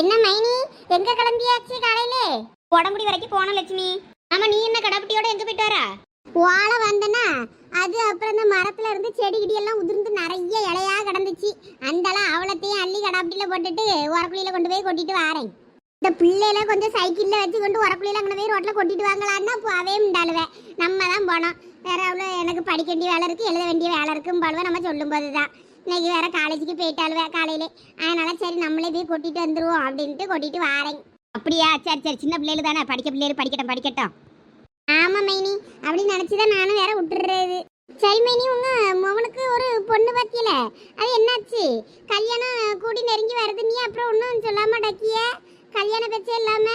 என்ன மைனி? எங்க கிளம்பியாச்சு காலையில? உடம்புடி வரைக்கும் போன லட்சுமி. ஆமா நீ என்ன கடப்பட்டியோட எங்க போயிட்டு வரா? வாழ வந்தனா அது அப்புறம் இந்த மரத்துல இருந்து செடி கிடி எல்லாம் உதிர்ந்து நிறைய இலையா கிடந்துச்சு. அந்தளம் அவளத்தையும் அள்ளி கடாப்பட்டியில போட்டுட்டு உரக்குழியில கொண்டு போய் கொட்டிட்டு வாரேன். இந்த பிள்ளையில கொஞ்சம் சைக்கிள்ல வச்சு கொண்டு உரக்குழியில அங்கே போய் ரோட்ல கொட்டிட்டு வாங்கலான்னா போவே உண்டாளுவேன் நம்ம தான் போனோம். வேற அவ்வளோ எனக்கு படிக்க வேண்டிய வேலை இருக்கு எழுத வேண்டிய வேலை இருக்குன்னு பாழுவ நம்ம சொல்லும் போதுதான் இன்னைக்கு வேற காலேஜுக்கு போயிட்டாளுவே காலையிலே. அதனால சரி நம்மளே போய் கொட்டிட்டு வந்துருவோம் அப்படின்ட்டு கொட்டிட்டு வாரேன். அப்படியா? சரி சரி. சின்ன பிள்ளைகள் தானே? படிக்க பிள்ளைகள் படிக்கட்டும் படிக்கட்டும். ஆமா மைனி. அப்படி நினைச்சுதான் நானும் வேற விட்டுறது. சரி மைனி உங்க மகனுக்கு ஒரு பொண்ணு பார்த்தியல அது என்னாச்சு? கல்யாணம் கூடி நெருங்கி வருது நீ அப்புறம் ஒன்றும் சொல்லாம டக்கிய? கல்யாண பேச்சே இல்லாம?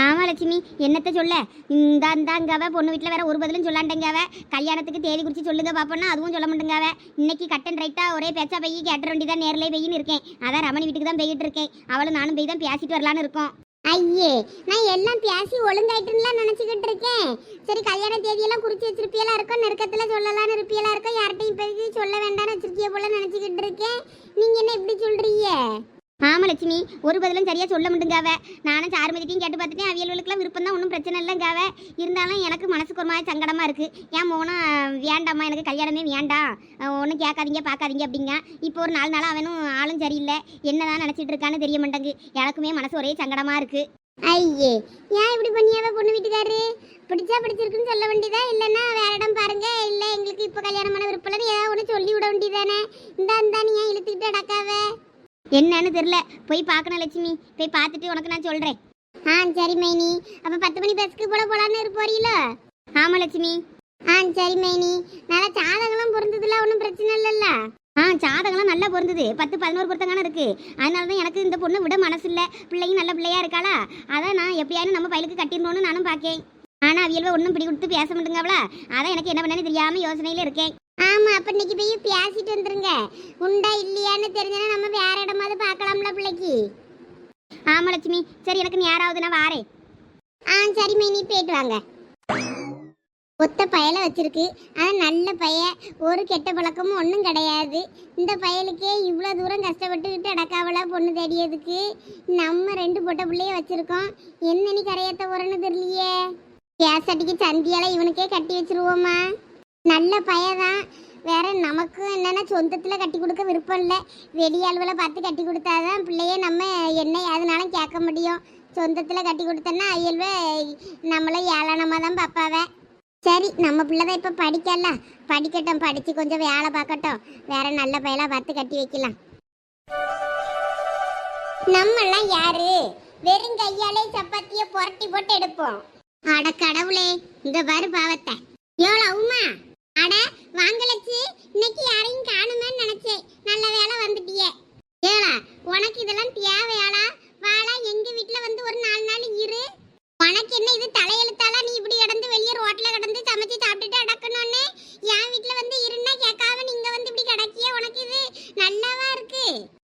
ஆமாம் லட்சுமி. என்னத்த சொல்ல? இந்த இந்தாங்கவ பொண்ணு வீட்டில் வேற ஒரு பதிலும் சொல்லாண்டங்காவ. கல்யாணத்துக்கு தேதி குறித்து சொல்லுங்க பார்ப்போம்னா அதுவும் சொல்ல மாட்டேங்காவ. இன்னைக்கு கட்டன் ரைட்டாக ஒரே பேச்சா போய் கேட்ட வேண்டியதான் நேரில் பெய்யின்னு இருக்கேன். அதான் ரமணி வீட்டுக்கு தான் போய்கிட்டு இருக்கேன். அவளும் நானும் போய் தான் பேசிட்டு வரலான்னு இருக்கோம். ஐயே நான் எல்லாம் பேசி ஒழுங்காயிட்டுலாம் நினச்சிக்கிட்டு இருக்கேன். சரி கல்யாண தேதியெல்லாம் குறித்து வச்சிருப்பியெல்லாம் இருக்கும் நெருக்கத்தில் சொல்லலாம்னு இருப்பியெல்லாம் இருக்கும் யார்கிட்டையும் இப்போதைக்கு சொல்ல வேண்டாம்னு வச்சிருக்கிய போல நினச்சிக்கிட்டு இருக்கேன். நீங்கள் என்ன இப்படி சொல்கிறீங்க ஆமா லட்சுமி ஒரு பதிலும் சரியா சொல்ல முடியுங்காவ நானும் சாருமதிட்டையும் கேட்டு பார்த்துட்டேன். அவியல்களுக்குலாம் விருப்பம் தான் ஒன்றும் பிரச்சனை இல்லைங்காவ. இருந்தாலும் எனக்கு மனசுக்கு ஒரு மாதிரி சங்கடமா இருக்கு. ஏன் போனால் வேண்டாம்மா எனக்கு கல்யாணமே வேண்டாம். ஒன்றும் கேட்காதீங்க பார்க்காதீங்க அப்படிங்க. இப்போ ஒரு நாலு நாளாக அவனும் ஆளும் சரியில்லை. என்னதான் நினச்சிட்டு இருக்கான்னு தெரிய மாட்டேங்கு எனக்குமே மனசு ஒரே சங்கடமா இருக்கு. ஐயே ஏன் இப்படி பண்ணியாவ பொண்ணு வீட்டுக்காரு பிடிச்சா பிடிச்சிருக்குன்னு சொல்ல வேண்டியதா? இல்லைன்னா வேற இடம் பாருங்க. இல்லை எங்களுக்கு இப்போ கல்யாணமான விருப்பம் ஏதாவது ஒன்று சொல்லி விட வேண்டியதானே? இந்தா இந்தா நீ ஏன் இழுத்துக்கிட்டு அடக்காவ என்னன்னு தெரில போய் பார்க்கணும் லட்சுமி. போய் பார்த்துட்டு உனக்கு நான் சொல்கிறேன் ஆ சரி மைனி. அப்போ பத்து மணி பஸ்க்கு போல போலான்னு இருப்போறீல ஆமாம் லட்சுமி. ஆ சரி மைனி. நல்லா சாதகம்லாம் பொருந்ததுல ஒன்றும் பிரச்சனை இல்லைல்ல? ஆ சாதகம்லாம் நல்லா பொருந்தது. பத்து பதினோரு பொருத்தங்கான இருக்கு. அதனால தான் எனக்கு இந்த பொண்ணு விட மனசு இல்லை. பிள்ளையும் நல்ல பிள்ளையா இருக்காளா? அதான் நான் எப்படியாவது நம்ம பையலுக்கு கட்டிடணும்னு நானும் பார்க்கேன் ஆனால் அவியல்வ ஒன்றும் பிடி கொடுத்து பேச மாட்டேங்கவளா? அதான் எனக்கு என்ன பண்ணேன்னு தெரியாமல் யோசனையில் இருக்கேன். ஆமா அப்ப இன்னைக்கு போய் பேசிட்டு வந்துருங்க. உண்டா இல்லையான்னு தெரிஞ்சனா நம்ம வேற இடமாவது பார்க்கலாம்ல பிள்ளைக்கு. ஆமா லட்சுமி. சரி எனக்கு நேராவது நான் வாரேன் ஆ சரி மைனி போயிட்டு வாங்க. ஒத்த பயலை வச்சிருக்கு. ஆனால் நல்ல பைய. ஒரு கெட்ட பழக்கமும் ஒன்றும் கிடையாது. இந்த பயலுக்கே இவ்வளோ தூரம் கஷ்டப்பட்டுக்கிட்டு அடக்காவலா பொண்ணு தேடியதுக்கு. நம்ம ரெண்டு பொட்ட பிள்ளைய வச்சிருக்கோம். என்ன நீ கரையாத்த போறேன்னு தெரியலையே? கேசட்டிக்கு சந்தியால இவனுக்கே கட்டி வச்சிருவோமா? நல்ல பையதான் வேற நமக்கு என்னென்னா சொந்தத்தில் கட்டி கொடுக்க விருப்பம் இல்லை. வெளியாள்களை பார்த்து கட்டி கொடுத்தாதான் பிள்ளையே நம்ம என்ன எதுனாலும் கேட்க முடியும். சொந்தத்தில் கட்டி கொடுத்தோன்னா அயல்வ நம்மளை ஏளனமாக தான் பார்ப்பாவே. சரி நம்ம பிள்ளை தான் இப்போ படிக்கல. படிக்கட்டும் படித்து கொஞ்சம் வேலை பார்க்கட்டும். வேற நல்ல பையலாக பார்த்து கட்டி வைக்கலாம். நம்மெல்லாம் யாரு? வெறும் கையாலே சப்பாத்தியை புரட்டி போட்டு எடுப்போம். அட கடவுளே இந்த பாரு பாவத்தை. எவ்வளோ உமா. அட வாங்கலச்சு. இன்னைக்கு யாரையும் காணுமேன்னு நினைச்சேன். நல்ல வேலை வந்துட்டியே. ஏலா உனக்கு இதெல்லாம் தேவையாளா? வாளா எங்க வீட்ல வந்து ஒரு நாலு நாள் இரு. உனக்கு என்ன இது தலையெழுத்தாளா? நீ இப்படி கிடந்து வெளியே ரோட்ல கிடந்து சமைச்சு சாப்பிட்டுட்டு அடக்கணும்னு? என் வீட்ல வந்து இருன்னா கேட்காம நீங்க வந்து இப்படி கிடக்கிய. உனக்கு இது நல்லாவா இருக்கு?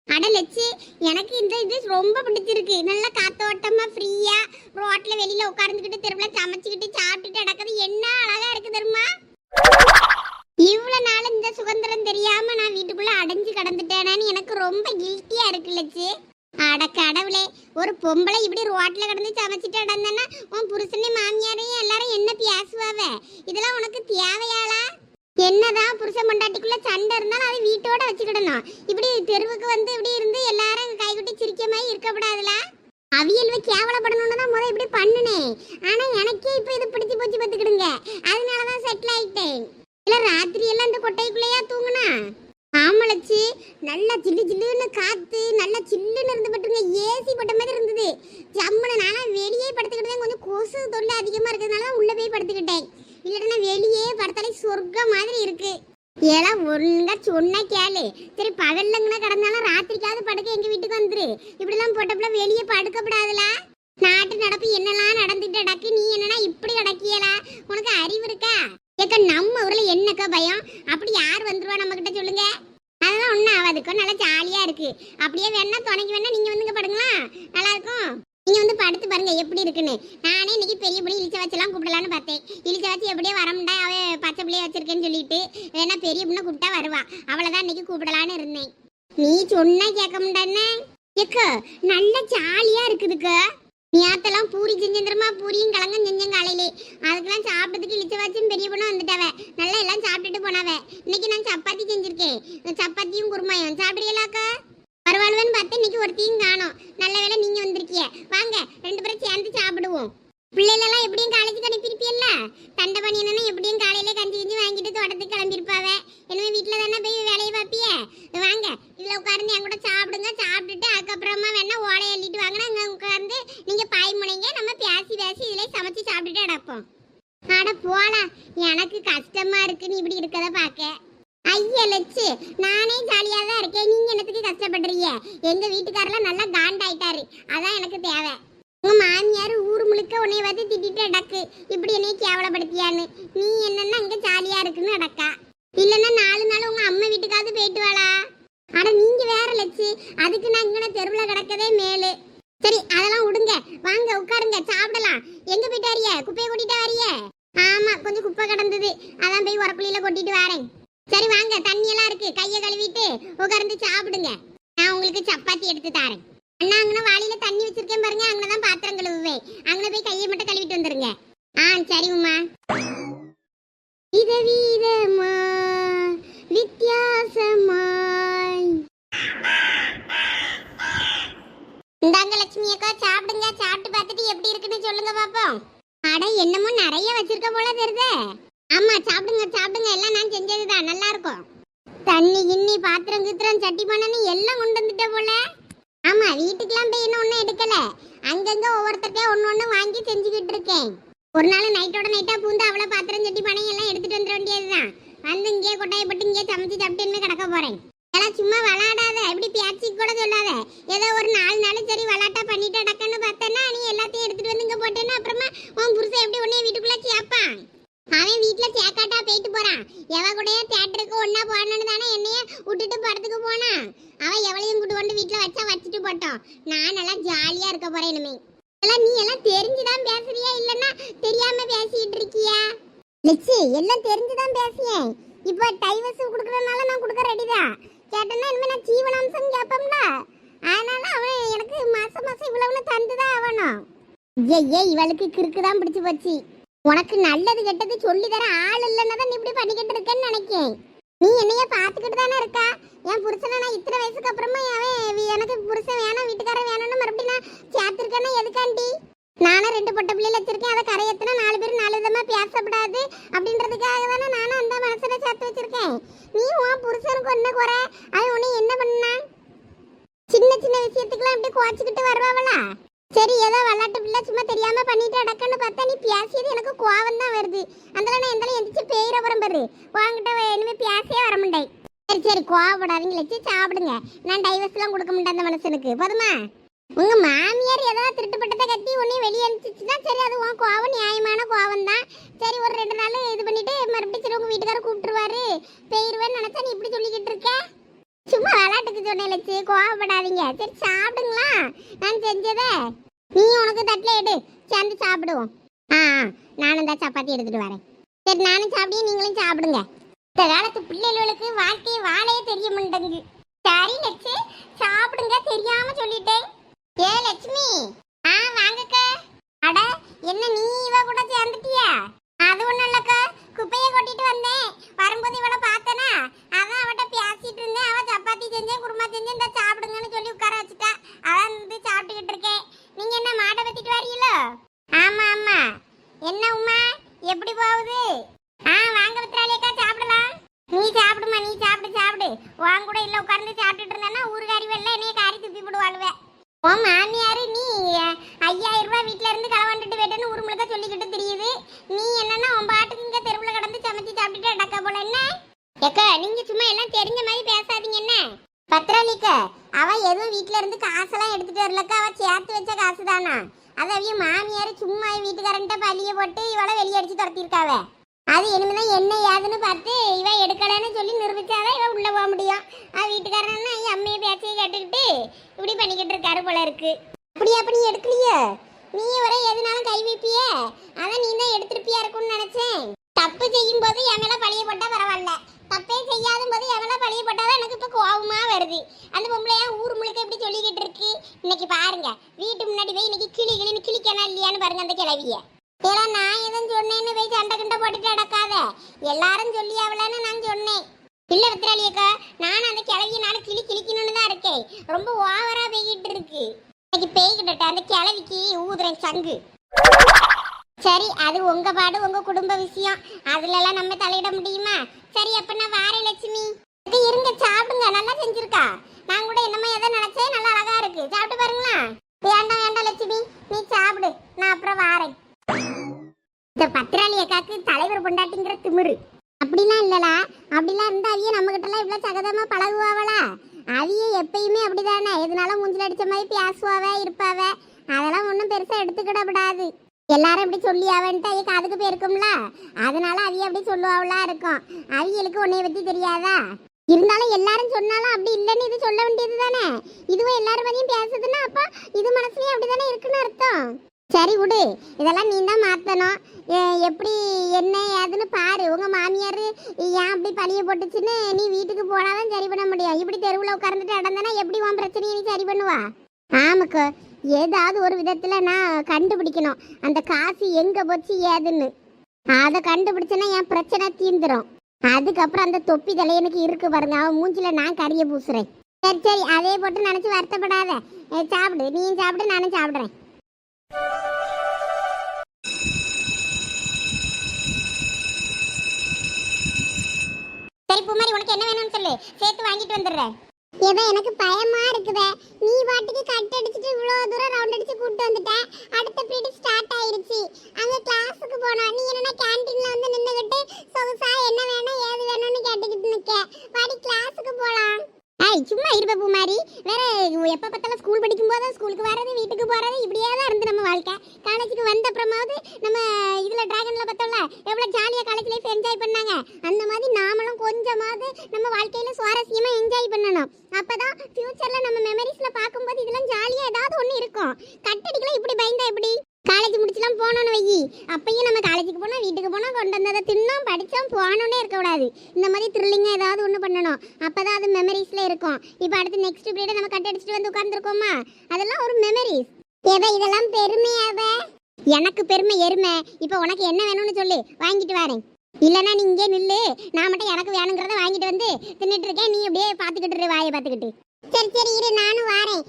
அட லட்சி எனக்கு இந்த இது ரொம்ப பிடிச்சிருக்கு. நல்ல காத்தோட்டமா ஃப்ரீயா ரோட்ல வெளியில உட்கார்ந்துக்கிட்டு திரும்ப சமைச்சுக்கிட்டு சாப்பிட்டுட்டு அடக்கிறது என்ன லட்சு அட கடவுளே ஒரு பொம்பளை இப்படி ரோட்ல கிடந்து சமைச்சிட்டு அடந்தேன்னா உன் புருஷனே மாமியாரையும் எல்லாரும் என்ன பேசுவாவ? இதெல்லாம் உனக்கு தேவையாளா? என்னதான் புருஷன் பொண்டாட்டிக்குள்ள சண்டை இருந்தாலும் அதை வீட்டோட வச்சுக்கிடணும். இப்படி தெருவுக்கு வந்து இப்படி இருந்து எல்லாரும் கைகுட்டி சிரிக்க மாதிரி இருக்கக்கூடாதுல? அவியல் கேவலப்படணும்னு தான் முதல் இப்படி பண்ணுனேன் ஆனா எனக்கே இப்போ இது பிடிச்சி போச்சு பார்த்துக்கிடுங்க. அதனாலதான் செட்டில் ஆயிட்டேன். இல்லை ராத்திரி எல்லாம் இந்த கொட்டைக்குள்ளேயா தூங்குனா? ஆமலச்சி நல்லா ஜில்லு ஜில்லுன்னு காத்து நல்லா சில்லுன்னு இருந்து பட்டுங்க ஏசி போட்ட மாதிரி இருந்தது. ஜம்முன நானா வெளியே படுத்துக்கிட்டேன் கொஞ்சம் கொசு தொல்லை அதிகமா இருக்கிறதுனால தான் உள்ள போய் படுத்துக்கிட்டேன். இல்லைன்னா வெளியே படுத்தாலே சொர்க்கம் மாதிரி இருக்கு. ஏலாம் ஒழுங்கா சொன்னா கேளு. சரி பகல்லங்கனா கிடந்தாலும் ராத்திரிக்காவது படுக்க எங்க வீட்டுக்கு வந்துரு. இப்படிலாம் போட்டப்பல வெளியே படுக்கப்படாதுல? நாட்டு நடப்பு என்னெல்லாம் நடந்துட்டு அடக்கு நீ என்னன்னா இப்படி கிடக்கியலா? உனக்கு அறிவு இருக்கா? ஏக்க நம்ம ஊர்ல என்னக்கா பயம்? அப்படி யார் வந்துருவா நம்ம கிட்ட சொல்லுங்க. அதெல்லாம் ஒன்றும் ஆகாதுக்கும் நல்லா ஜாலியா இருக்கு. அப்படியே வேணா துணைக்கு வேணா நீங்க வந்துங்க படுங்களா நல்லா இருக்கும் நீங்க வந்து படுத்து பாருங்க எப்படி இருக்குன்னு. நானே இன்னைக்கு பெரிய பிள்ளை இழிச்ச வச்செல்லாம் கூப்பிடலான்னு பார்த்தேன். இழிச்ச வச்சு எப்படியே வரமுண்டா அவ பச்சை பிள்ளைய வச்சிருக்கேன்னு சொல்லிட்டு வேணா பெரிய பிள்ளை கூப்பிட்டா வருவா. அவளைதான் இன்னைக்கு கூப்பிடலான்னு இருந்தேன். நீ சொன்னா கேட்க முடியாதுன்னு. ஏக்கா நல்லா ஜாலியா இருக்குதுக்கா. நேத்தெல்லாம் பூரி செஞ்சந்திரமா பூரியும் கிழங்கும் செஞ்சங்க காலையிலே. அதுக்கெல்லாம் சாப்பிட்டதுக்கு இழிச்ச வச்சும் பெரிய பொண்ணு வந்துட்டாவ. நல்லா எல்லாம் சாப்பிட்டுட்டு போனாவ. இன்னைக்கு நான் சப்பாத்தி செஞ்சிருக்கேன். சப்பாத்தியும் குருமாயும். சாப்பிடுறீங்களாக்கா? பரவாயில்லன்னு பார்த்து இன்னைக்கு ஒருத்தையும் காணும். நல்ல வேலை நீங்க வந்திருக்கிய. வாங்க ரெண்டு பேரும் சேர்ந்து சாப்பிடுவோம். பிள்ளைகளெல்லாம் எப்படியும் காலேஜுக்கு அனுப்பியிருப்பியல்ல? தண்டை பண்ணினா எப்படியும் காலையில கஞ்சி கஞ்சி வாங்கிட்டு தோட்டத்துக்கு கிளம்பியிருப்பாவ. எனவே வீட்டில் தானே போய் வேலையை பார்ப்பிய? வாங்க இதில் உட்கார்ந்து என் கூட சாப்பிடுங்க சாப்பிட்டுட்டு அதுக்கப்புறமா வேணா ஓலை எழுதிட்டு வாங்கினா அங்கே உட்கார்ந்து நீங்கள் பாய் முனைங்க நம்ம பேசி பேசி இதில் சமைச்சு சாப்பிட்டுட்டு அடப்போம் அட போலாம். எனக்கு கஷ்டமா இருக்கு நீ இப்படி இருக்கத பார்க்க. ஐயா லட்சு நானே ஜாலியா தான் இருக்கேன். நீங்க என்னத்துக்கு கஷ்டப்படுறீங்க? எங்க வீட்டுக்காரெல்லாம் நல்லா காண்டாயிட்டாரு. அதான் எனக்கு தேவை. உங்க மாமியார் ஊர் முழுக்க உன்னை வந்து திட்டிட்டு அடக்கு இப்படி என்னைய கேவலப்படுத்தியான்னு. நீ என்னன்னா இங்க ஜாலியா இருக்குன்னு அடக்கா இல்லைன்னா நாலு நாள் உங்க அம்மா வீட்டுக்காவது போயிட்டு வாளா ஆனா நீங்க வேற லட்சி. அதுக்கு நான் இங்கனே தெருவுல கிடக்கதே மேலு. சரி அதெல்லாம் விடுங்க வாங்க உட்காருங்க. சாப்பிடலாம். எங்க போயிட்டு வரிய? குப்பையை கொட்டிட்டு வரிய? ஆமா கொஞ்சம் குப்பை கிடந்தது. அதான் போய் உரக்குழியில கொட்டிட்டு வரேன். சரி வாங்க. தண்ணி எல்லாம் இருக்கு. கையை கழுவிட்டு உட்கார்ந்து சாப்பிடுங்க. நான் உங்களுக்கு சப்பாத்தி எடுத்து தரேன். அண்ணா அங்கன வாளியில தண்ணி வச்சிருக்கேன் பாருங்க. அங்கதான் பாத்திரம் கழுவுவேன். அங்கே போய் கையை மட்டும் கழுவிட்டு வந்துருங்க. ஆ சரி உமா. விதவிதமா வித்தியாசமா. இந்தாங்க லட்சுமி அக்கா சாப்பிடுங்க சாப்பிட்டு பார்த்துட்டு எப்படி இருக்குன்னு சொல்லுங்க பாப்போம். அட என்னமோ நிறைய வச்சிருக்க போல தெரியுதே. ஆமா சாப்பிடுங்க சாப்பிடுங்க. எல்லாம் நான் செஞ்சதுதான். நல்லா இருக்கும். தண்ணி கிண்ணி பாத்திரம் கித்திரம் சட்டி பண்ணனு எல்லாம் கொண்டு வந்துட்ட போல. ஆமா வீட்டுக்கெல்லாம் போய் இன்னும் ஒன்றும் எடுக்கல. அங்கங்க ஒவ்வொருத்தர்ட்டே ஒன்று ஒன்று வாங்கி செஞ்சுக்கிட்டு இருக்கேன். ஒரு நாள் நைட்டோட நைட்டா பூந்து அவ்வளோ பாத்திரம் சட்டி பணம் எல்லாம் எடுத்துட்டு வந்துட வேண்டியதுதான். வந்து இங்கேயே கொட்டாயப்பட்டு போட்டு இங்கேயே சமைச்சு சாப்பிட்டுன்னு கிடக்க போறேன்? எல்லாம் சும்மா விளாடாத இப்படி பேச்சு கூட சொல்லாத. ஏதோ ஒரு நாலு நாள் சரி விளாட்டா பண்ணிட்டு அடக்கன்னு பார்த்தேன்னா நீ எல்லாத்தையும் எடுத்துட்டு வந்து இங்க போட்டேன்னா அப்புறமா உன் புருஷன் எப்படி உன்னைய வீட்டுக்குள்ள சேர்ப்பான் அவன் வீட்டுல சேக்காட்டா போயிட்டு போறான். எவ கூடயே தியேட்டருக்கு ஒன்னா போடணும்னு தானே என்னைய விட்டுட்டு படத்துக்கு போனான். அவன் எவளையும் கூட்டு கொண்டு வீட்டுல வச்சா வச்சுட்டு போட்டோம். நான் நல்லா ஜாலியா இருக்க போறேன் இனிமே. இதெல்லாம் நீ எல்லாம் தெரிஞ்சுதான் பேசுறியா இல்லன்னா தெரியாம பேசிட்டு இருக்கியா? லட்சு எல்லாம் தெரிஞ்சுதான் பேசியேன் இப்போ டைவர்ஸ் கொடுக்கறதுனால நான் கொடுக்க ரெடி தான். கேட்டேன்னா இனிமேல் நான் ஜீவனாம்சம் கேட்போம்ல. அதனால அவன் எனக்கு மாசம் மாசம் இவ்வளவுன்னு தந்துதான் ஆகணும். ஏ இவளுக்கு கிறுக்கு தான் பிடிச்சு போச்சு. உனக்கு நல்லது கெட்டது சொல்லி தர ஆள் இல்லைன்னா தான் நீ இப்படி பண்ணிக்கிட்டு இருக்கேன்னு நினைக்கேன். நீ என்னைய பார்த்துக்கிட்டு தானே இருக்கா? என் புருஷனை நான் இத்தனை வயசுக்கு அப்புறமா அவன் எனக்கு புருஷன் வேணும் வீட்டுக்காரன் வேணும்னு மறுபடியும் நான் சேர்த்துருக்கேன்னா எதுக்காண்டி? நானும் ரெண்டு பொட்டை பிள்ளைல வச்சிருக்கேன் அதை கரையத்தினா நாலு பேர் புருஷனை பேசப்படாது அப்படின்றதுக்காக தானே நானும் அந்த மனசுல சேர்த்து வச்சிருக்கேன். நீ உன் புருஷனுக்கு என்ன குறை? அது உன்னை என்ன பண்ணா சின்ன சின்ன விஷயத்துக்குலாம் இப்படி குறைச்சிக்கிட்டு வருவாங்களா சரி ஏதோ விளாட்டு பிள்ளை சும்மா தெரியாம பண்ணிட்டு அடக்கன்னு பார்த்தா நீ பேசியது எனக்கு கோவம் தான் வருது. அதனால நான் எந்தாலும் எந்திரிச்சு பேயிற போறேன் பாரு. வாங்கிட்ட இனிமே பேசியே வர மாட்டேன். சரி சரி கோவப்படாதீங்க வச்சு சாப்பிடுங்க. நான் டைவர்ஸ்லாம் கொடுக்க மாட்டேன் அந்த மனுஷனுக்கு. போதுமா? உங்க மாமியார் ஏதாவது திருட்டுப்பட்டதை கட்டி உன்னையும் வெளியே அனுப்பிச்சுன்னா சரி அது உன் கோவம் நியாயமான கோவம் தான் சரி ஒரு ரெண்டு நாள் இது பண்ணிட்டு மறுபடியும் சரி உங்க வீட்டுக்காரர் கூப்பிட்டுருவாரு போயிருவேன்னு நினைச்சா நீ இப்படி சொல்லிக்கிட்டு இருக்க சும்மா விளையாட்டுக்கு கோவப்படாதீங்க. சரி சாப்பிடுங்களா? நான் செஞ்சதே. நீ உனக்கு தட்டில் எடு. சேர்ந்து சாப்பிடுவோம். ஆ நானும் தான் சப்பாத்தி எடுத்துட்டு வரேன். சரி நானும் சாப்பிடியும் நீங்களும் சாப்பிடுங்க. இந்த காலத்து பிள்ளைகளுக்கு வாழ்க்கை வாழையே தெரிய மாட்டேங்குது. சரி லட்சு. சாப்பிடுங்க. தெரியாம சொல்லிட்டேன். ஏ லட்சுமி. ஆ வாங்கக்க. அட என்ன நீ இவ கூட சேர்ந்துட்டியா? அது ஒண்ணும் இல்லக்கா குப்பையை கொட்டிட்டு வந்தேன் வரும்போது இவளை பார்த்தனா அதான் அவட்ட பேசிட்டு இருந்தேன் அவ சப்பாத்தி செஞ்சேன் குருமா செஞ்சேன் இந்த சாப்பிடுங்கன்னு சொல்லி உட்கார வச்சுட்டா அதான் வந்து சாப்பிட்டுக்கிட்டு இருக்கேன் நீங்க என்ன மாட்டை பத்திட்டு வரீங்களோ ஆமா ஆமா என்ன உமா எப்படி போகுது ஆ வாங்க வித்ராலியக்கா சாப்பிடலாம் நீ சாப்பிடுமா நீ சாப்பிடு சாப்பிடு வாங்க கூட இல்ல உட்கார்ந்து சாப்பிட்டுட்டு இருந்தேன்னா ஊருகாரி வெள்ள என்னைய காரி துப்பி விடுவாளுவே உன் மாமியாரு நீ அஹ், ஐயாயிரம் ரூபாய் வீட்ல இருந்து களவாண்டுட்டு போயிட்டேன்னு ஊர் முழுக்க சொல்லிக்கிட்டு தெரியுது நீ என்னன்னா உன் பாட்டுக்கு இங்க தெருவுல கடந்து சமைச்சு சாப்பிட்டுட்டு அடக்க போல என்ன ஏக்கா நீங்க சும்மா எல்லாம் தெரிஞ்ச மாதிரி பேசாதீங்க என்ன? பத்ராணிக்க அவ எதுவும் வீட்ல இருந்து காசெல்லாம் எடுத்துட்டு வரலக்கா அவ சேர்த்து வச்ச காசு தானா அது அவிய மாமியார் சும்மா வீட்டுக்காரன்ட்ட பள்ளிய போட்டு இவளை வெளியே அடிச்சு துரத்திருக்காவ. அது இனிமேதான் என்ன ஏதுன்னு பார்த்து இவ எடுக்கலன்னு சொல்லி நிரூபிச்சாதான் இவ உள்ள போக முடியும். அவ வீட்டுக்காரன் அம்மையை பேச்சையை கேட்டுக்கிட்டு இப்படி பண்ணிக்கிட்டு இருக்காரு போல இருக்கு. அப்படி அப்படி எடுக்கலையே? நீ வர எதுனாலும் கை வைப்பிய? அதான் நீ தான் எடுத்திருப்பியா இருக்கும்னு நினைச்சேன். தப்பு செய்யும் போது என் மேல பழிய போட்டா பரவாயில்ல. தப்பே செய்யாத போது எவனா பழிய போட்டாலும் எனக்கு இப்போ கோபமா வருது. அந்த பொம்பளையா ஊர் முழுக்க எப்படி சொல்லிக்கிட்டு இருக்கு? இன்னைக்கு பாருங்க. வீட்டு முன்னாடி போய் இன்னைக்கு கிளி கிளின்னு கிளிக்கணும் இல்லையான்னு பாருங்க அந்த கிளவிய ஏன்னா நான் எதுவும் சொன்னேன்னு போய் சண்டை கண்டை போட்டுட்டு அடக்காத எல்லாரும் சொல்லி அவளான்னு நான் சொன்னேன். இல்ல வித்ராலியக்கா நானும் அந்த கிளவிய நானும் கிளி கிளிக்கணும்னு தான் இருக்கேன். ரொம்ப ஓவரா பெய்கிட்டு இருக்கு. இன்னைக்கு பெய்கிட்ட அந்த கிளவிக்கு ஊதுறேன் சங்கு. சரி அது உங்க பாடு உங்க குடும்ப விஷயம். அதுலலாம் நம்ம தலையிட முடியுமா? சரி அப்ப நான் லட்சுமி. இது இருங்க சாப்பிடுங்க. நல்லா செஞ்சிருக்கா. நான் கூட என்னமோ எதை நினைச்சேன் நல்லா அழகா இருக்கு. சாப்பிட்டு பாருங்களா? வேண்டாம் வேண்டாம் லட்சுமி? நீ சாப்பிடு. நான் அப்புறம் வாரேன். இந்த பத்திராளி அக்காக்கு தலைவர் பொண்டாட்டிங்கிற திமிரு. அப்படிலாம் இல்லலா அப்படிலாம் இருந்தா அவிய நம்ம கிட்ட எல்லாம் இவ்வளவு சகதமா பழகுவாவளா? அவிய எப்பயுமே அப்படிதானே. எதுனாலும் மூஞ்சில் அடிச்ச மாதிரி பேசுவாவ இருப்பாவ. அதெல்லாம் ஒன்றும் பெருசா எடுத்துக்கிடப்படாது எல்லாரும் இப்படி சொல்லி அவன்ட்டு அவிய காதுக்கு போயிருக்கும்ல? அதனால அவிய அப்படி சொல்லுவாவளா இருக்கும். அவியலுக்கு உன்னைய பத்தி தெரியாதா? இருந்தாலும் எல்லாரும் சொன்னாலும் அப்படி இல்லைன்னு இது சொல்ல வேண்டியது தானே? இதுவும் எல்லாரும் பத்தியும் பேசுதுன்னா அப்ப இது மனசுலயும் அப்படிதானே இருக்குன்னு அர்த்தம். சரி விடு. இதெல்லாம் நீ தான் மாற்றணும் எப்படி என்ன ஏதுன்னு பாரு. உங்கள் மாமியார் ஏன் அப்படி பழிய போட்டுச்சுன்னு நீ வீட்டுக்கு போனாலும் சரி பண்ண முடியும். இப்படி தெருவில் உட்காந்துட்டு இடந்தானா எப்படி உன் பிரச்சனையை நீ சரி பண்ணுவா? ஆமாக்கா. ஏதாவது ஒரு விதத்தில் நான் கண்டுபிடிக்கணும். அந்த காசு எங்கே போச்சு ஏதுன்னு. அதை கண்டுபிடிச்சேன்னா என் பிரச்சனை தீர்ந்துடும் அதுக்கப்புறம் அந்த தொப்பி தலையனுக்கு இருக்கு பாருங்க. அவன் மூஞ்சில நான் கறியை பூசுறேன். சரி சரி அதே போட்டு நினச்சி வருத்தப்படாத. சாப்பிடு. நீயும் சாப்பிடு நானும் சாப்பிட்றேன். சரி பூமாரி உனக்கு என்ன வேணும்னு சொல்லு. சேர்த்து வாங்கிட்டு வந்துடுறேன். ஏதோ எனக்கு பயமா இருக்குதே நீ பாட்டுக்கு கட் அடிச்சிட்டு இவ்வளோ தூரம் ரவுண்ட் அடிச்சு கூட்டு வந்துட்ட. அடுத்த பீரியட் ஸ்டார்ட் ஆயிருச்சு. அங்க கிளாஸுக்கு போனோம். நீ என்னன்னா கேண்டீன்ல வந்து நின்னுகிட்டு சொகுசா என்ன வேணும் ஏது வேணும்னு கேட்டுக்கிட்டு நிக்க. வாடி கிளாஸுக்கு போலாம். ஐய் சும்மா இருப்ப பூமாரி. வேற எப்ப பார்த்தாலும் ஸ்கூல் படிக்கும் போது ஸ்கூலுக்கு வர்றது வீட்டுக்கு போறது இப்படியே தான் இருந்து நம்ம வாழ்க்கை. காலேஜுக்கு வந்த அப்புறமாவது நம்ம இதுல டிராகன்ல பார்த்தோம்ல எவ்வளவு ஜாலியா காலேஜ் லைஃப் என்ஜாய் பண்ணாங்க. அந்த மாதிரி நாமளும் கொஞ்சமாவது நம்ம வாழ்க்கையில சுவாரஸ்யமா என்ஜாய் பண்ணணும். அப்பதான் ஃபியூச்சர்ல நம்ம மெமரிஸ்ல பார்க்கும்போது இதெல்லாம் ஜாலியா ஏதாவது ஒண்ணு இருக்கும். கட்டடிக்கலாம் இப்படி பயந்தா எப்படி? காலேஜ் முடிச்சுலாம் போனோம்னு வையி. அப்பயும் நம்ம காலேஜுக்கு போனோம் வீட்டுக்கு போனோம் கொண்டு வந்ததை தின்னோம் படித்தோம் போனோன்னே இருக்கக்கூடாது இந்த மாதிரி த்ரில்லிங்காக ஏதாவது ஒன்று பண்ணணும். அப்போ தான் அது மெமரிஸில் இருக்கும். இப்போ அடுத்து நெக்ஸ்ட் பீரியட் நம்ம கட் அடிச்சுட்டு வந்து உட்காந்துருக்கோமா அதெல்லாம் ஒரு மெமரிஸ் எதை இதெல்லாம் பெருமையாவ எனக்கு பெருமை எருமை. இப்போ உனக்கு என்ன வேணும்னு சொல்லு. வாங்கிட்டு வரேன். இல்லைன்னா நீ இங்கே நில்லு. நான் மட்டும் எனக்கு வேணுங்கிறத வாங்கிட்டு வந்து தின்னுட்டு இருக்கேன். நீ அப்படியே பார்த்துக்கிட்டு வாயை பார்த்துக்கிட்டு. சரி சரி இரு. நானும் வாரேன்.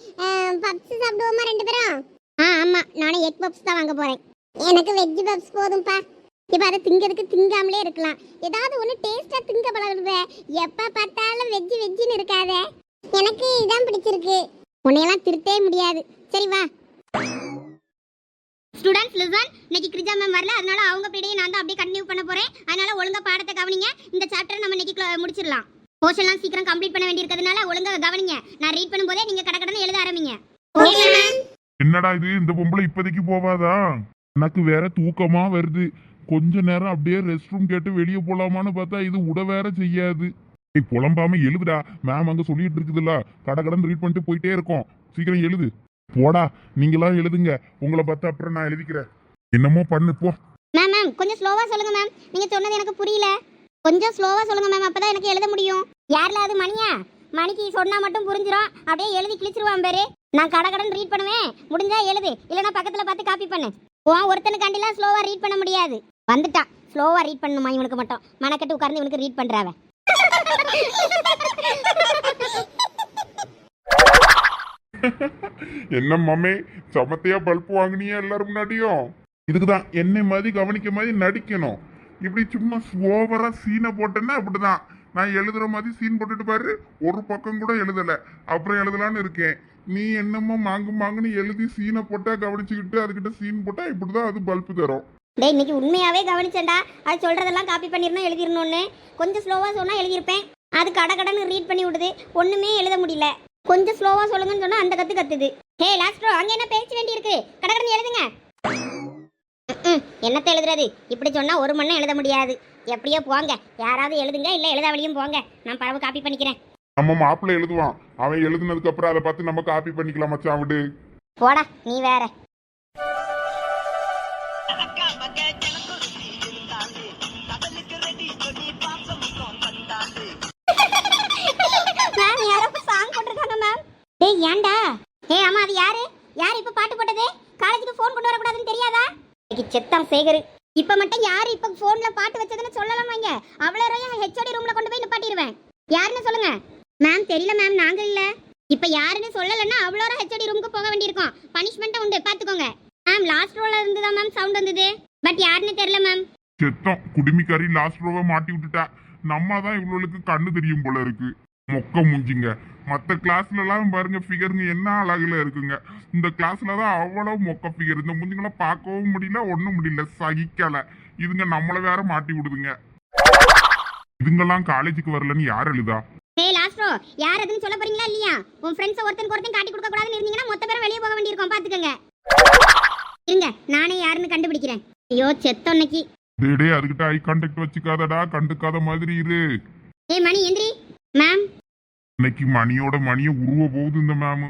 பப்ஸ் சாப்பிடுவோமா ரெண்டு பேரும்? ஆ ஆமா. நானும் எக் பப்ஸ் தான் வாங்க போறேன். எனக்கு வெஜ் பப்ஸ் போதும்பா. இப்போ அதை திங்கிறதுக்கு திங்காமலே இருக்கலாம். ஏதாவது ஒன்று டேஸ்டா திங்க பழகுது எப்போ பார்த்தாலும் வெஜ் வெஜ்ஜுன்னு இருக்காதே. எனக்கு இதான் பிடிச்சிருக்கு. உன்னையெல்லாம் திருத்தவே முடியாது. சரி வா. ஸ்டூடெண்ட்ஸ் லிசன் இன்னைக்கு கிரிஜா மேம் வரல. அதனால அவங்க பீடையை நான் தான் அப்படியே கண்டினியூ பண்ண போறேன். அதனால ஒழுங்கா பாடத்தை கவனிங்க. இந்த சாப்டர் நம்ம இன்னைக்கு முடிச்சிடலாம். போர்ஷன்லாம் சீக்கிரம் கம்ப்ளீட் பண்ண வேண்டியிருக்கிறதுனால ஒழுங்கா கவனிங்க. நான் ரீட் பண்ணும்போதே நீங்க கடகடன்னு எழுத ஆரம்பிங்க. ஓகே மேம் என்னடா இது? இந்த பொம்பளை இப்போதைக்கு போவாதா? எனக்கு வேற தூக்கமா வருது. கொஞ்ச நேரம் அப்படியே ரெஸ்ட் ரூம் கேட்டு வெளியே போலாமான்னு பார்த்தா இது உட வேற செய்யாது. நீ புலம்பாம எழுதுடா. மேம் அங்க சொல்லிட்டு இருக்குதுல்ல. கடகடன் ரீட் பண்ணிட்டு போயிட்டே இருக்கோம். சீக்கிரம் எழுது. போடா. நீங்களாம் எழுதுங்க. உங்களை பார்த்து அப்புறம் நான் எழுதிக்கிறேன். என்னமோ பண்ணு போ. மேம் மேம் கொஞ்சம் ஸ்லோவா சொல்லுங்க மேம் நீங்க சொன்னது எனக்கு புரியல. கொஞ்சம் ஸ்லோவா சொல்லுங்க மேம் அப்பதான் எனக்கு எழுத முடியும். யாரில் அது மணியா? மணிக்கு சொன்னால் மட்டும் புரிஞ்சிடும் அப்படியே எழுதி கிழிச்சிருவான் பேரு. நான் கடகடன் ரீட் பண்ணுவேன். முடிஞ்சா எழுது. இல்லைன்னா பக்கத்தில் பார்த்து காப்பி பண்ணு. உன் ஒருத்தனுக்காண்டிலாம் ஸ்லோவாக ரீட் பண்ண முடியாது. வந்துட்டான். ஸ்லோவாக ரீட் பண்ணுமா இவனுக்கு மட்டும். மனக்கட்டு உட்கார்ந்து இவனுக்கு ரீட் பண்ணுறாவ என்ன மாமே சமத்தையா பல்ப் வாங்கினியா எல்லாரும் முன்னாடியும்? இதுக்குதான் என்னை மாதிரி கவனிக்க மாதிரி நடிக்கணும். இப்படி சும்மா ஓவரா சீனை போட்டேன்னா அப்படிதான் நான் எழுதுற மாதிரி சீன் போட்டுட்டு பாரு. ஒரு பக்கம் கூட எழுதல. அப்புறம் எழுதலான்னு இருக்கேன். நீ என்னமோ மாங்கு மாங்குன்னு எழுதி சீனை போட்டா கவனிச்சுக்கிட்டு அதுக்கிட்ட சீன் போட்டா இப்படிதான் அது பல்ப் தரும். டேய் இன்னைக்கு உண்மையாவே கவனிச்சேன்டா. அது சொல்றதெல்லாம் காப்பி பண்ணிருந்தா எழுதிடணும்னு கொஞ்சம் ஸ்லோவா சொன்னா எழுதியிருப்பேன். அது கடகடன்னு ரீட் பண்ணி விடுது. ஒண்ணுமே எழுத முடியல. கொஞ்சம் ஸ்லோவா சொல்லுங்கன்னு சொன்னா அந்த கத்து கத்துது. ஹே லாஸ்ட்ரோ அங்க என்ன பேச்சு வேண்டி இருக்கு கடகடன்னு எழுதுங்க. என்னத்தை என்னத்த எழுதுறது? இப்படி சொன்னா ஒரு மணி நேரம் எழுத முடியாது. எப்படியோ போங்க. யாராவது எழுதுங்க இல்லை எழுதாவளியும் போங்க. நான் பறவை காப்பி பண்ணிக்கிறேன். நம்ம மாப்பிள்ளை எழுதுவான். அவன் எழுதுனதுக்கு அப்புறம் அதை பார்த்து நம்ம காப்பி பண்ணிக்கலாம் மச்சான் விடு. போடா நீ வேற. மேம் யாரோ சாங் போட்டிருக்காங்க மேம் டேய் ஏன்டா? ஏய் அம்மா அது யாரு? யாரு இப்ப பாட்டு போட்டது? காலேஜுக்கு ஃபோன் கொண்டு வரக்கூடாதுன்னு தெரியாதா? இன்னைக்கு செத்தான் சேகரு. இப்ப மட்டும் யாரு இப்ப போன்ல பாட்டு வச்சதுன்னு சொல்லலாம் வைங்க. அவ்வளோ ஹெச்ஓடி ரூம்ல கொண்டு போய் நிப்பாட்டிடுவேன். யாருன்னு சொல்லுங்க. மேம் தெரியல மேம் நாங்க இல்ல. இப்ப யாருன்னு சொல்லலன்னா அவ்வளோ ஹெச்ஓடி ரூமுக்கு போக வேண்டியிருக்கும். பனிஷ்மெண்ட்டும் உண்டு பாத்துக்கோங்க. மேம் லாஸ்ட் ரோல இருந்து தான் மேம் சவுண்ட் வந்தது? பட் யாருன்னு தெரியல மேம் செத்தம் குடுமிக்காரி லாஸ்ட் ரோவை மாட்டி விட்டுட்டா. நம்ம தான் இவ்வளவுக்கு கண்ணு தெரியும் போல இருக்கு. மொக்க முஞ்சிங்க. மற்ற கிளாஸ்ல எல்லாம் பாருங்க ஃபிகருங்க என்ன அழகுல இருக்குங்க. இந்த கிளாஸ்ல தான் அவ்வளவு மொக்க ஃபிகர் இந்த முஞ்சிங்களை பார்க்கவும் முடியல ஒண்ணும் முடியல. சகிக்கல. இதுங்க நம்மள வேற மாட்டி விடுதுங்க. இதுங்கெல்லாம் காலேஜுக்கு வரலன்னு யார் எழுதா ஏய் லாஸ்ட் ரோ யார் அதுன்னு சொல்ல போறீங்களா இல்லையா? உன் ஃப்ரெண்ட்ஸ் ஒருத்தன் ஒருத்தன் காட்டி கொடுக்க கூடாதுன்னு இருந்தீங்கன்னா மொத்த பேரும் வெளியே போக வேண்டியிருக்கும். பாத்துக்கோங்க. இருங்க நானே யாருன்னு கண்டுபிடிக்கிறேன். ஐயோ செத்தொன்னைக்கு டேய் அதுகிட்ட ஐ கான்டாக்ட் வச்சுக்காதடா. கண்டுக்காத மாதிரி இரு. ஏய் மணி எந்திரி. மேம் இன்னைக்கு மணியோட மணியை உருவ போகுது இந்த மேம்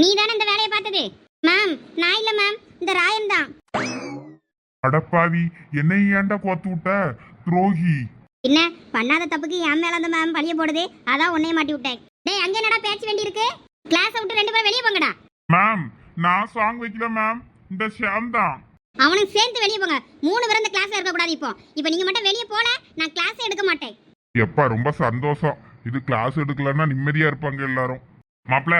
நீ தானே இந்த வேலையை பார்த்தது? மேம் நான் இல்ல மேம் இந்த ராயன் தான். அடப்பாவி என்னை ஏன்டா கோத்து விட்ட? துரோகி. என்ன பண்ணாத தப்புக்கு என் மேல அந்த மேம் பழிய போடுது? அதான் உன்னைய மாட்டி விட்டேன். டேய் அங்க என்னடா பேச்சு வேண்டி இருக்கு? கிளாஸ் விட்டு ரெண்டு பேரும் வெளியே போங்கடா. மேம் நான் சாங் வைக்கல மேம் இந்த ஷாம் தான். அவனும் சேர்ந்து வெளியே போங்க. மூணு பேரும் இந்த கிளாஸ்ல இருக்க கூடாது இப்போ. இப்போ நீங்க மட்டும் வெளியே போல நான் கிளாஸ் எடுக்க மாட்டேன். எப்பா ரொம்ப சந்தோஷம். இது கிளாஸ் எடுக்கலன்னா நிம்மதியா இருப்பாங்க எல்லாரும். மாப்பிள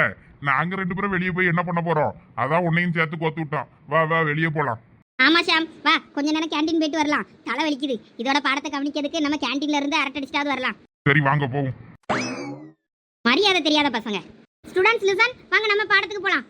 நாங்க ரெண்டு பேரும் வெளியே போய் என்ன பண்ண போறோம்? அதான் உன்னையும் சேர்த்து கோத்து விட்டோம். வா வா வெளியே போலாம். ஆமா ஷாம் வா கொஞ்ச நேரம் கேண்டீன் போயிட்டு வரலாம். தலை வலிக்குது. இதோட பாடத்தை கவனிக்கிறதுக்கு நம்ம கேண்டீன்ல இருந்து அரட்டை அடிச்சிட்டாவது வரலாம். சரி வாங்க போவோம். மரியாதை தெரியாத பசங்க. ஸ்டூடெண்ட்ஸ் லிசன் வாங்க நம்ம பாடத்துக்கு போலாம்.